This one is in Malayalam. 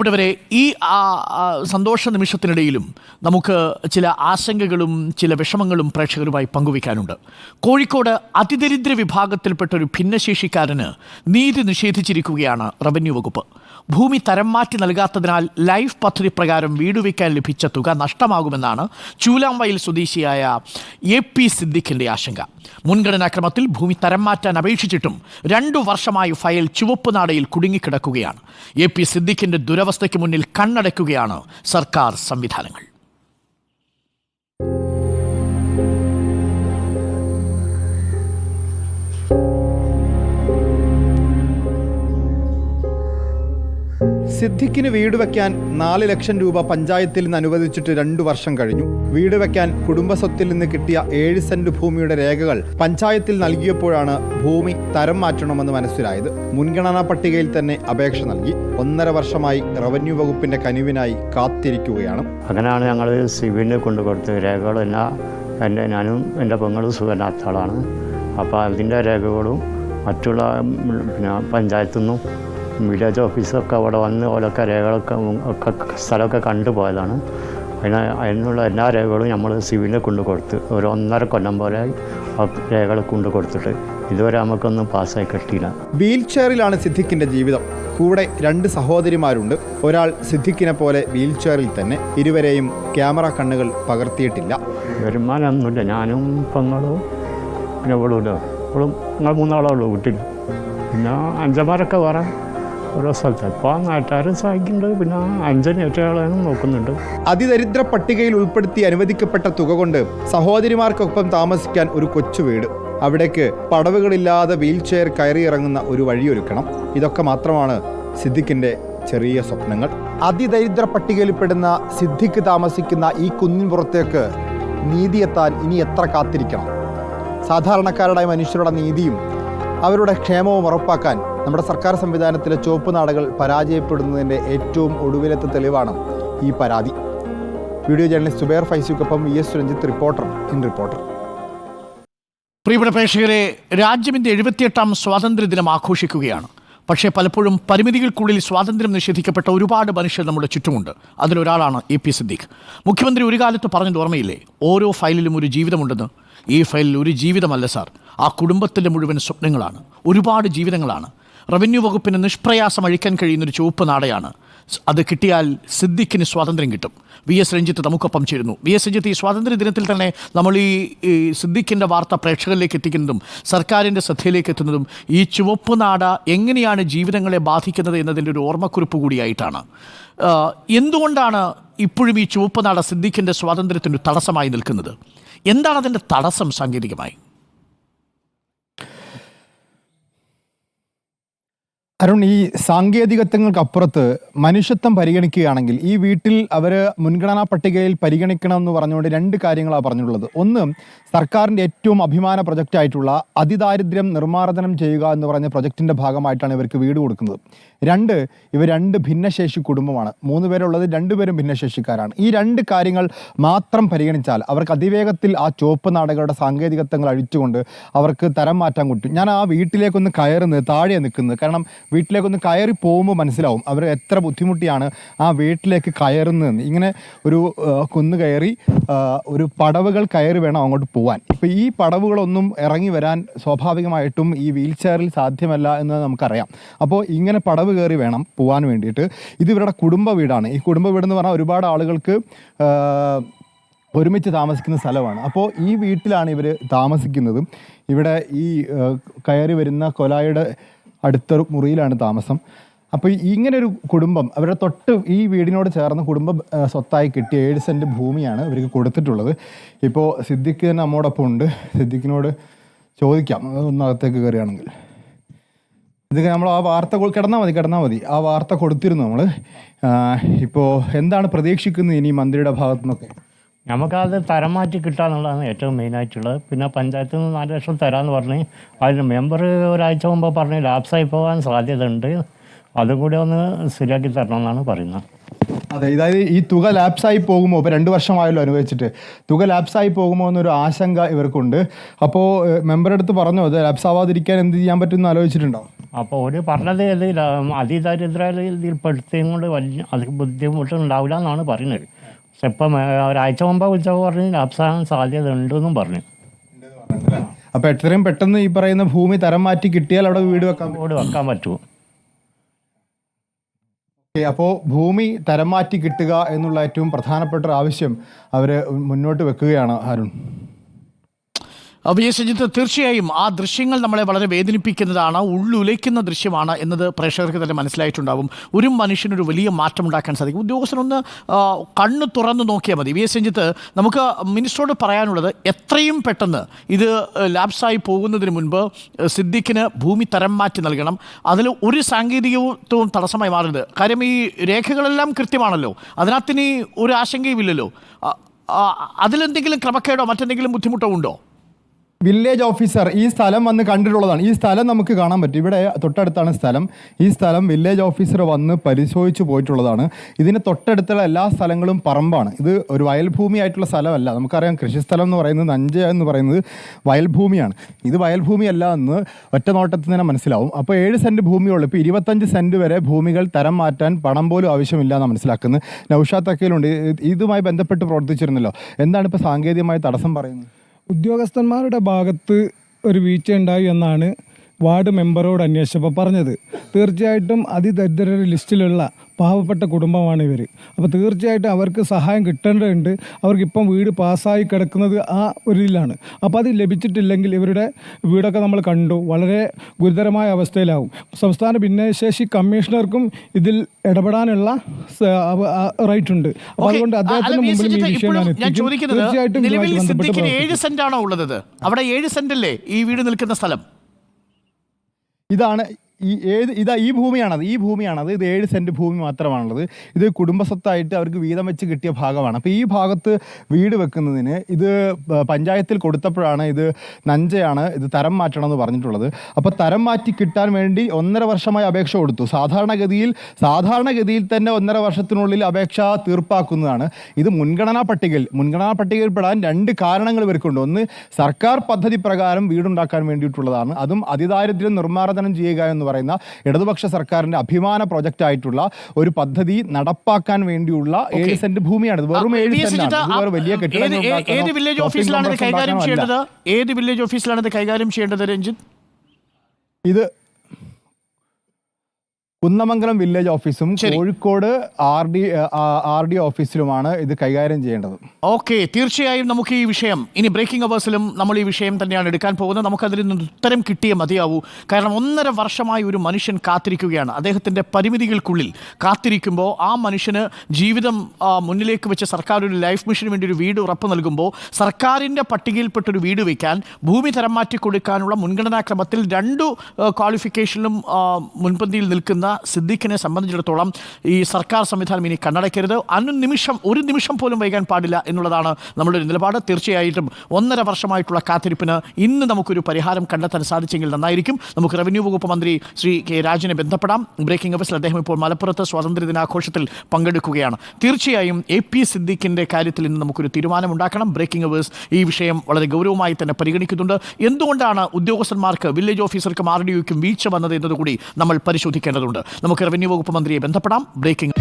പ്രിയപ്പെട്ടവരെ ഈ സന്തോഷ നിമിഷത്തിനിടയിലും നമുക്ക് ചില ആശങ്കകളും ചില വിഷമങ്ങളും പ്രേക്ഷകരുമായി പങ്കുവയ്ക്കാനുണ്ട്. കോഴിക്കോട് അതിദരിദ്ര വിഭാഗത്തിൽപ്പെട്ട ഒരു ഭിന്നശേഷിക്കാരന് നീതി നിഷേധിച്ചിരിക്കുകയാണ് റവന്യൂ വകുപ്പ്. ഭൂമി തരം മാറ്റി നൽകാത്തതിനാൽ ലൈഫ് പദ്ധതി പ്രകാരം വീട് വയ്ക്കാൻ ലഭിച്ച തുക നഷ്ടമാകുമെന്നാണ് ചൂലാംവയൽ സ്വദേശിയായ എ പി സിദ്ദിഖിന്റെ ആശങ്ക. മുൻഗണനാക്രമത്തിൽ ഭൂമി തരം മാറ്റാൻ അപേക്ഷിച്ചിട്ടും രണ്ടു വർഷമായി ഫയൽ ചുവപ്പ് നാടയിൽ കുടുങ്ങിക്കിടക്കുകയാണ്. എ പി സിദ്ദിഖിന്റെ ദുരവസ്ഥയ്ക്ക് മുന്നിൽ കണ്ണടയ്ക്കുകയാണ് സർക്കാർ സംവിധാനങ്ങൾ. സിദ്ദിഖിന് വീട് വെക്കാൻ നാല് ലക്ഷം രൂപ പഞ്ചായത്തിൽ നിന്ന് അനുവദിച്ചിട്ട് രണ്ടു വർഷം കഴിഞ്ഞു. വീട് വെക്കാൻ കുടുംബസ്വത്തിൽ നിന്ന് കിട്ടിയ ഏഴ് സെന്റ് ഭൂമിയുടെ രേഖകൾ പഞ്ചായത്തിൽ നൽകിയപ്പോഴാണ് ഭൂമി തരം മാറ്റണമെന്ന് മനസ്സിലായത്. മുൻഗണനാ പട്ടികയിൽ തന്നെ അപേക്ഷ നൽകി. ഒന്നര വർഷമായി റവന്യൂ വകുപ്പിന്റെ കനിവിനായി കാത്തിരിക്കുകയാണ്. അങ്ങനെയാണ് ഞങ്ങൾ സിവിലിന് കൊണ്ടു രേഖകളെല്ലാം എന്റെ ഞാനും എന്റെ പെങ്ങളും ആളാണ്. അപ്പോൾ അതിന്റെ രേഖകളും മറ്റുള്ള പിന്നെ പഞ്ചായത്തു നിന്നും വില്ലേജ് ഓഫീസൊക്കെ അവിടെ വന്ന് ഓലൊക്കെ രേഖകളൊക്കെ ഒക്കെ സ്ഥലമൊക്കെ കണ്ടുപോയതാണ് അതിന് അതിനുള്ള എല്ലാ രേഖകളും നമ്മൾ സിവിലിന് കൊണ്ടു കൊടുത്ത് ഒരു ഒന്നര കൊല്ലം പോലെ രേഖകൾ കൊണ്ടു കൊടുത്തിട്ട് ഇതുവരെ നമുക്കൊന്നും പാസ്സായി കിട്ടിയില്ല. വീൽ ചെയറിലാണ് സിദ്ദിഖിന്റെ ജീവിതം. കൂടെ രണ്ട് സഹോദരിമാരുണ്ട്. ഒരാൾ സിദ്ദിഖിനെ പോലെ വീൽ ചെയറിൽ തന്നെ ഇരുവരെയും ക്യാമറ കണ്ണുകൾ പകർത്തിയിട്ടില്ല. വരുമാനമൊന്നുമില്ല. ഞാനും പെങ്ങളും പിന്നെ ഇവളും ഇവളും ഞങ്ങൾ മൂന്നാളേ ഉള്ളൂ വീട്ടിൽ പിന്നെ അഞ്ചന്മാരൊക്കെ വേറെ. ഓരോ സ്ഥലത്ത്. ഇപ്പോൾ നാട്ടുകാർ സഹായിക്കുന്നുണ്ട്. പിന്നെ അഞ്ചന് ഏറ്റവും നോക്കുന്നുണ്ട്. അതിദരിദ്ര പട്ടികയിൽ ഉൾപ്പെടുത്തി അനുവദിക്കപ്പെട്ട തുക കൊണ്ട് സഹോദരിമാർക്കൊപ്പം താമസിക്കാൻ ഒരു കൊച്ചു വീട്. അവിടേക്ക് പടവുകളില്ലാതെ വീൽ ചെയർ കയറി ഇറങ്ങുന്ന ഒരു വഴിയൊരുക്കണം. ഇതൊക്കെ മാത്രമാണ് സിദ്ദിഖിന്റെ ചെറിയ സ്വപ്നങ്ങൾ. അതിദരിദ്ര പട്ടികയിൽപ്പെടുന്ന സിദ്ദിഖ് താമസിക്കുന്ന ഈ കുന്നിൻ പുറത്തേക്ക് നീതിയെത്താൻ ഇനി എത്ര കാത്തിരിക്കണം? സാധാരണക്കാരുടെ മനുഷ്യരുടെ നീതിയും അവരുടെ ക്ഷേമവും ഉറപ്പാക്കാൻ നമ്മുടെ സർക്കാർ സംവിധാനത്തിലെ ചുവപ്പ് നാടകൾ പരാജയപ്പെടുന്നതിന്റെ ഏറ്റവും ഒടുവിലത്തെ തെളിവാണ് ഈ പരാതി. Video journalist Zubair ഫൈസിക്കൊപ്പം V S Ranjith reporter in reporter. പ്രിയപ്പെട്ട പ്രേക്ഷകരെ രാജ്യമിന്റെ എഴുപത്തിയെട്ടാം സ്വാതന്ത്ര്യദിനം ആഘോഷിക്കുകയാണ്. പക്ഷേ പലപ്പോഴും പരിമിതികൾക്കുള്ളിൽ സ്വാതന്ത്ര്യം നിഷേധിക്കപ്പെട്ട ഒരുപാട് മനുഷ്യർ നമ്മുടെ ചുറ്റുമുണ്ട്. അതിലൊരാളാണ് എ പി സിദ്ദീഖ്. മുഖ്യമന്ത്രി ഒരു കാലത്ത് പറഞ്ഞത് ഓർമ്മയില്ലേ? ഓരോ ഫയലിലും ഒരു ജീവിതമുണ്ടെന്ന്. ഈ ഫയലിൽ ഒരു ജീവിതമല്ല സാർ. ആ കുടുംബത്തിന്റെ മുഴുവൻ സ്വപ്നങ്ങളാണ്. ഒരുപാട് ജീവിതങ്ങളാണ്. റവന്യൂ വകുപ്പിന് നിഷ്പ്രയാസം അഴിക്കാൻ കഴിയുന്നൊരു ചുവപ്പ് നാടയാണ്. അത് കിട്ടിയാൽ സിദ്ദിഖിന് സ്വാതന്ത്ര്യം കിട്ടും. വി എസ് രഞ്ജിത്ത് നമുക്കൊപ്പം ചേരുന്നു. വി എസ് രഞ്ജിത്ത് ഈ സ്വാതന്ത്ര്യ ദിനത്തിൽ തന്നെ നമ്മൾ ഈ സിദ്ദിഖിന്റെ വാർത്ത പ്രേക്ഷകരിലേക്ക് എത്തിക്കുന്നതും സർക്കാരിന്റെ ശ്രദ്ധയിലേക്ക് എത്തുന്നതും ഈ ചുവപ്പ് നാട എങ്ങനെയാണ് ജീവിതങ്ങളെ ബാധിക്കുന്നത് എന്നതിന്റെ ഒരു ഓർമ്മക്കുറിപ്പ് കൂടിയായിട്ടാണ്. എന്തുകൊണ്ടാണ് ഇപ്പോഴും ഈ ചുവപ്പ് നാട സിദ്ദിഖിന്റെ സ്വാതന്ത്ര്യത്തിന് തടസ്സമായി നിൽക്കുന്നത്? എന്താണ് അതിന്റെ തടസ്സം സാങ്കേതികമായി? അരുൺ ഈ സാങ്കേതികത്വങ്ങൾക്കപ്പുറത്ത് മനുഷ്യത്വം പരിഗണിക്കുകയാണെങ്കിൽ ഈ വീട്ടിൽ അവർ മുൻഗണനാ പട്ടികയിൽ പരിഗണിക്കണം എന്ന് പറഞ്ഞുകൊണ്ട് രണ്ട് കാര്യങ്ങളാണ് പറഞ്ഞിട്ടുള്ളത് ഒന്ന് സർക്കാരിന്റെ ഏറ്റവും അഭിമാന പ്രൊജക്റ്റായിട്ടുള്ള അതിദാരിദ്ര്യം നിർമ്മാർജനം ചെയ്യുക എന്ന് പറഞ്ഞ പ്രൊജക്റ്റിന്റെ ഭാഗമായിട്ടാണ് ഇവർക്ക് വീട് കൊടുക്കുന്നത്. രണ്ട് ഇവർ രണ്ട് ഭിന്നശേഷി കുടുംബമാണ്. മൂന്ന് പേരുള്ളത് രണ്ടുപേരും ഭിന്നശേഷിക്കാരാണ്. ഈ രണ്ട് കാര്യങ്ങൾ മാത്രം പരിഗണിച്ചാൽ അവർക്ക് അതിവേഗത്തിൽ ആ ചുവപ്പ് നാടകളുടെ സാങ്കേതികത്വങ്ങൾ അഴിച്ചുകൊണ്ട് അവർക്ക് തരം മാറ്റാൻ കിട്ടും ഞാൻ ആ വീട്ടിലേക്കൊന്ന് കയറുന്നത് താഴെ നിൽക്കുന്നത്. കാരണം വീട്ടിലേക്കൊന്ന് കയറി പോകുമ്പോൾ മനസ്സിലാവും അവർ എത്ര ബുദ്ധിമുട്ടിയാണ് ആ വീട്ടിലേക്ക് കയറുന്നതെന്ന്. ഇങ്ങനെ ഒരു കുന്ന് കയറി ഒരു പടവുകൾ കയറി വേണം അങ്ങോട്ട് പോകാൻ ഇപ്പോൾ ഈ പടവുകളൊന്നും ഇറങ്ങി വരാൻ സ്വാഭാവികമായിട്ടും ഈ വീൽ ചെയറിൽ സാധ്യമല്ല എന്ന് നമുക്കറിയാം. അപ്പോൾ ഇങ്ങനെ പടവ് കയറി വേണം പോകാൻ വേണ്ടിയിട്ട്. ഇത് ഇവരുടെ കുടുംബ വീടാണ്. ഈ കുടുംബ വീടെന്ന് പറഞ്ഞാൽ ഒരുപാട് ആളുകൾക്ക് ഒരുമിച്ച് താമസിക്കുന്ന സ്ഥലമാണ്. അപ്പോൾ ഈ വീട്ടിലാണ് ഇവർ താമസിക്കുന്നതും. ഇവിടെ ഈ കയറി വരുന്ന കൊലായുടെ അടുത്ത മുറിയിലാണ് താമസം. അപ്പോൾ ഇങ്ങനെ ഒരു കുടുംബം അവരുടെ തൊട്ട് ഈ വീടിനോട് ചേർന്ന് കുടുംബ സ്വത്തായി കിട്ടിയ ഏഴ് സെന്റ് ഭൂമിയാണ് ഇവർക്ക് കൊടുത്തിട്ടുള്ളത്. ഇപ്പോൾ സിദ്ദിഖ് തന്നെ നമ്മോടൊപ്പം ഉണ്ട്. സിദ്ദിഖിനോട് ചോദിക്കാം. ഒന്നകത്തേക്ക് കയറുകയാണെങ്കിൽ ഇതൊക്കെ നമ്മൾ ആ വാർത്ത കിടന്നാൽ മതി കിടന്നാൽ മതി. ആ വാർത്ത കൊടുത്തിരുന്നു നമ്മൾ ഇപ്പോൾ എന്താണ് പ്രതീക്ഷിക്കുന്നത് ഇനി മന്ത്രിയുടെ ഭാഗത്തു നിന്നൊക്കെ നമുക്കത് തരം മാറ്റി കിട്ടാന്നുള്ളതാണ് ഏറ്റവും മെയിനായിട്ടുള്ളത്. പിന്നെ പഞ്ചായത്തിൽ നിന്ന് നാല് ലക്ഷം തരാമെന്ന് പറഞ്ഞ് അതിന് മെമ്പർ ഒരാഴ്ച മുമ്പ് പറഞ്ഞ് ലാപ്സായി പോകാൻ സാധ്യതയുണ്ട്. അതും കൂടി ഒന്ന് ശരിയാക്കി തരണം എന്നാണ് പറയുന്നത്. അതെ ഇതായത് ഈ തുക ലാപ്സായി പോകുമോ? ഇപ്പോൾ രണ്ട് വർഷമായല്ലോ അനുഭവിച്ചിട്ട്. തുക ലാപ്സായി പോകുമോ എന്നൊരു ആശങ്ക ഇവർക്കുണ്ട്. അപ്പോൾ മെമ്പറെടുത്ത് പറഞ്ഞോ? അത് ലാപ്സ് ആവാതിരിക്കാൻ എന്ത് ചെയ്യാൻ പറ്റുമെന്ന് ആലോചിച്ചിട്ടുണ്ടോ? അപ്പോൾ ഒരു പറഞ്ഞത് ഇത് അതിദരിദ്രയിൽപ്പെടുത്തിയും അതിദരിദ്രയിൽ പെടുത്തിയും കൊണ്ട് വലിയ അത് ബുദ്ധിമുട്ടുണ്ടാവില്ല എന്നാണ് പറയുന്നത്. പക്ഷെ ഇപ്പം ഒരാഴ്ച മുമ്പ് വിളിച്ചപ്പോൾ പറഞ്ഞ് ലാപ്സാകാൻ സാധ്യത ഉണ്ടെന്നും പറഞ്ഞു. അപ്പൊ എത്രയും പെട്ടെന്ന് ഈ പറയുന്ന ഭൂമി തരം മാറ്റി കിട്ടിയാൽ അവിടെ വീട് വെക്കാൻ വീട് വെക്കാൻ പറ്റുമോ? അപ്പോൾ അപ്പോ ഭൂമി തരം മാറ്റി കിട്ടുക എന്നുള്ള ഏറ്റവും പ്രധാനപ്പെട്ട ഒരു ആവശ്യം അവർ മുന്നോട്ട് വെക്കുകയാണ് അരുൺ. വി എസ് രഞ്ജിത്ത് തീർച്ചയായും ആ ദൃശ്യങ്ങൾ നമ്മളെ വളരെ വേദനിപ്പിക്കുന്നതാണ് ഉള്ളുലയ്ക്കുന്ന ദൃശ്യമാണ് എന്നത് പ്രേക്ഷകർക്ക് തന്നെ മനസ്സിലായിട്ടുണ്ടാവും. ഒരു മനുഷ്യനൊരു വലിയ മാറ്റം ഉണ്ടാക്കാൻ സാധിക്കും. ഉദ്യോഗസ്ഥനൊന്ന് കണ്ണു തുറന്നു നോക്കിയാൽ മതി. വി എസ് രഞ്ജിത്ത് നമുക്ക് മിനിസ്റ്ററോട് പറയാനുള്ളത് എത്രയും പെട്ടെന്ന് ഇത് ലാപ്സായി പോകുന്നതിന് മുൻപ് സിദ്ദിഖിന് ഭൂമി തരം മാറ്റി നൽകണം. അതിൽ ഒരു സാങ്കേതികത്വവും തടസ്സമായി മാറരുത്. കാര്യം ഈ രേഖകളെല്ലാം കൃത്യമാണല്ലോ. അതിനകത്തിനി ഒരു ആശങ്കയുമില്ലല്ലോ. അതിലെന്തെങ്കിലും ക്രമക്കേടോ മറ്റെന്തെങ്കിലും ബുദ്ധിമുട്ടോ ഉണ്ടോ? വില്ലേജ് ഓഫീസർ ഈ സ്ഥലം വന്ന് കണ്ടിട്ടുള്ളതാണ്. ഈ സ്ഥലം നമുക്ക് കാണാൻ പറ്റും. ഇവിടെ തൊട്ടടുത്താണ് സ്ഥലം. ഈ സ്ഥലം വില്ലേജ് ഓഫീസർ വന്ന് പരിശോധിച്ച് പോയിട്ടുള്ളതാണ്. ഇതിന് തൊട്ടടുത്തുള്ള എല്ലാ സ്ഥലങ്ങളും പറമ്പാണ്. ഇത് ഒരു വയൽഭൂമി ആയിട്ടുള്ള സ്ഥലമല്ല. നമുക്കറിയാം കൃഷിസ്ഥലം എന്ന് പറയുന്നത് നഞ്ച എന്ന് പറയുന്നത് വയൽഭൂമിയാണ്. ഇത് വയൽഭൂമിയല്ല എന്ന് ഒറ്റ നോട്ടത്തിൽ തന്നെ മനസ്സിലാവും. അപ്പോൾ ഏഴ് സെന്റ് ഭൂമിയുള്ളൂ. ഇപ്പോൾ ഇരുപത്തഞ്ച് സെന്റ് വരെ ഭൂമികൾ തരം മാറ്റാൻ പണം പോലും ആവശ്യമില്ല എന്ന് മനസ്സിലാക്കുന്നത്. നൌഷാ തക്കയിലുണ്ട്. ഇത് ഇതുമായി ബന്ധപ്പെട്ട് പ്രവർത്തിച്ചിരുന്നല്ലോ. എന്താണ് ഇപ്പോൾ സാങ്കേതികമായ തടസ്സം പറയുന്നത്? ഉദ്യോഗസ്ഥന്മാരുടെ ഭാഗത്ത് ഒരു വീഴ്ച ഉണ്ടായി എന്നാണ് വാർഡ് മെമ്പറോട് അന്വേഷിച്ചപ്പോൾ പറഞ്ഞത്. തീർച്ചയായിട്ടും അതിദരിദ്ര ലിസ്റ്റിലുള്ള പാവപ്പെട്ട കുടുംബമാണ് ഇവർ അപ്പോൾ തീർച്ചയായിട്ടും അവർക്ക് സഹായം കിട്ടേണ്ടതുണ്ട്. അവർക്കിപ്പം വീട് പാസ്സായി കിടക്കുന്നത് ആ ഒരു ഇതിലാണ് അപ്പോൾ അത് ലഭിച്ചിട്ടില്ലെങ്കിൽ ഇവരുടെ വീടൊക്കെ നമ്മൾ കണ്ടു. വളരെ ഗുരുതരമായ അവസ്ഥയിലാവും. സംസ്ഥാന ഭിന്നശേഷി കമ്മീഷണർക്കും ഇതിൽ ഇടപെടാനുള്ള റൈറ്റ് ഉണ്ട്. അപ്പോൾ. അതുകൊണ്ട് അദ്ദേഹത്തിന് മുമ്പിൽ ഈ വിഷയമാണ് തീർച്ചയായിട്ടും ഏഴ് ആണോ ഉള്ളത് അവിടെ ഏഴ് സെന്റ് അല്ലേ ഈ വീട് നിൽക്കുന്ന സ്ഥലം? ഇതാണ് ഈ ഏത് ഇതാ ഈ ഭൂമിയാണത് ഈ ഭൂമിയാണത്. ഇത് ഏഴ് സെന്റ് ഭൂമി മാത്രമാണുള്ളത്. ഇത് കുടുംബസ്വത്തായിട്ട് അവർക്ക് വീതം വെച്ച് കിട്ടിയ ഭാഗമാണ്. അപ്പോൾ ഈ ഭാഗത്ത് വീട് വെക്കുന്നതിന് ഇത് പഞ്ചായത്തിൽ കൊടുത്തപ്പോഴാണ് ഇത് നഞ്ചയാണ് ഇത് തരം മാറ്റണം എന്ന് പറഞ്ഞിട്ടുള്ളത്. അപ്പോൾ തരം മാറ്റി കിട്ടാൻ വേണ്ടി ഒന്നര വർഷമായി അപേക്ഷ കൊടുത്തു. സാധാരണഗതിയിൽ സാധാരണഗതിയിൽ തന്നെ ഒന്നര വർഷത്തിനുള്ളിൽ അപേക്ഷ തീർപ്പാക്കുന്നതാണ്. ഇത് മുൻഗണനാ പട്ടികയിൽ മുൻഗണനാ പട്ടികയിൽ പെടാൻ രണ്ട് കാരണങ്ങൾ ഇവർക്കുണ്ട്. ഒന്ന് സർക്കാർ പദ്ധതി പ്രകാരം വീടുണ്ടാക്കാൻ വേണ്ടിയിട്ടുള്ളതാണ്. അതും അതിദാരിദ്ര്യം നിർമ്മാർജനം ചെയ്യുക എന്ന് പറയുന്ന ഇടതുപക്ഷ സർക്കാരിന്റെ അഭിമാന പ്രോജക്റ്റ് ആയിട്ടുള്ള ഒരു പദ്ധതി നടപ്പാക്കാൻ വേണ്ടിയുള്ള ഏഴ് സെന്റ് ഭൂമിയാണ് വെറും ഏഴ്. സെന്റ് വലിയ കെട്ടിടം ഏത് വില്ലേജ് ഓഫീസിലാണ് ഇത് കൈകാര്യം. ചെയ്യേണ്ടത് ഏത് വില്ലേജ് ഓഫീസിലാണ് ഇത് കൈകാര്യം ചെയ്യേണ്ടത് രഞ്ജിത്ത് ഇത് കുന്നമംഗലം വില്ലേജ് ഓഫീസും Kozhikode R D R D ഓഫീസിലുമാണ് ഇത് കൈകാര്യം ചെയ്യേണ്ടത്. ഓക്കെ തീർച്ചയായും നമുക്ക് ഈ വിഷയം ഇനി ബ്രേക്കിംഗ് അവേഴ്സിലും നമ്മൾ ഈ വിഷയം തന്നെയാണ് എടുക്കാൻ പോകുന്നത്. നമുക്കതിൽ നിന്ന് ഉത്തരം കിട്ടിയേ മതിയാവൂ. കാരണം ഒന്നര വർഷമായി ഒരു മനുഷ്യൻ കാത്തിരിക്കുകയാണ്. അദ്ദേഹത്തിന്റെ പരിമിതികൾക്കുള്ളിൽ കാത്തിരിക്കുമ്പോൾ ആ മനുഷ്യന് ജീവിതം മുന്നിലേക്ക് വെച്ച് സർക്കാർ ഒരു ലൈഫ് മിഷന് വേണ്ടി ഒരു വീട് ഉറപ്പ് നൽകുമ്പോൾ സർക്കാരിന്റെ പട്ടികയിൽപ്പെട്ടൊരു വീട് വയ്ക്കാൻ ഭൂമി തരം മാറ്റി കൊടുക്കാനുള്ള മുൻഗണനാക്രമത്തിൽ രണ്ടു ക്വാളിഫിക്കേഷനിലും മുൻപന്തിയിൽ നിൽക്കുന്ന സിദ്ദിഖിനെ സംബന്ധിച്ചിടത്തോളം ഈ സർക്കാർ സംവിധാനം ഇനി കണ്ണടയ്ക്കരുത്. അനുനിമിഷം ഒരു നിമിഷം പോലും വൈകാൻ പാടില്ല എന്നുള്ളതാണ് നമ്മുടെ ഒരു നിലപാട്. തീർച്ചയായിട്ടും ഒന്നര വർഷമായിട്ടുള്ള കാത്തിരിപ്പിന് ഇന്ന് നമുക്കൊരു പരിഹാരം കണ്ടെത്താൻ സാധിച്ചെങ്കിൽ നന്നായിരിക്കും. നമുക്ക് റവന്യൂ വകുപ്പ് മന്ത്രി ശ്രീ കെ രാജനെ ബന്ധപ്പെടാം. ബ്രേക്കിംഗ് ഓഫീസിൽ അദ്ദേഹം ഇപ്പോൾ മലപ്പുറത്ത് സ്വാതന്ത്ര്യ ദിനാഘോഷത്തിൽ പങ്കെടുക്കുകയാണ്. തീർച്ചയായും എ പി സിദ്ദീഖിന്റെ കാര്യത്തിൽ ഇന്ന് നമുക്കൊരു തീരുമാനമുണ്ടാക്കണം. ബ്രേക്കിംഗ് അവേഴ്സ് ഈ വിഷയം വളരെ ഗൗരവമായി തന്നെ പരിഗണിക്കുന്നുണ്ട്. എന്തുകൊണ്ടാണ് ഉദ്യോഗസ്ഥന്മാർക്ക് വില്ലേജ് ഓഫീസർക്കും ആർ ഡി ഒക്കും വീഴ്ച വന്നത് എന്നതുകൂടി നമ്മൾ പരിശോധിക്കേണ്ടതുണ്ട്. നമുക്ക് റവന്യൂ വകുപ്പ് മന്ത്രിയെ ബന്ധപ്പെടാം. ബ്രേക്കിംഗ്.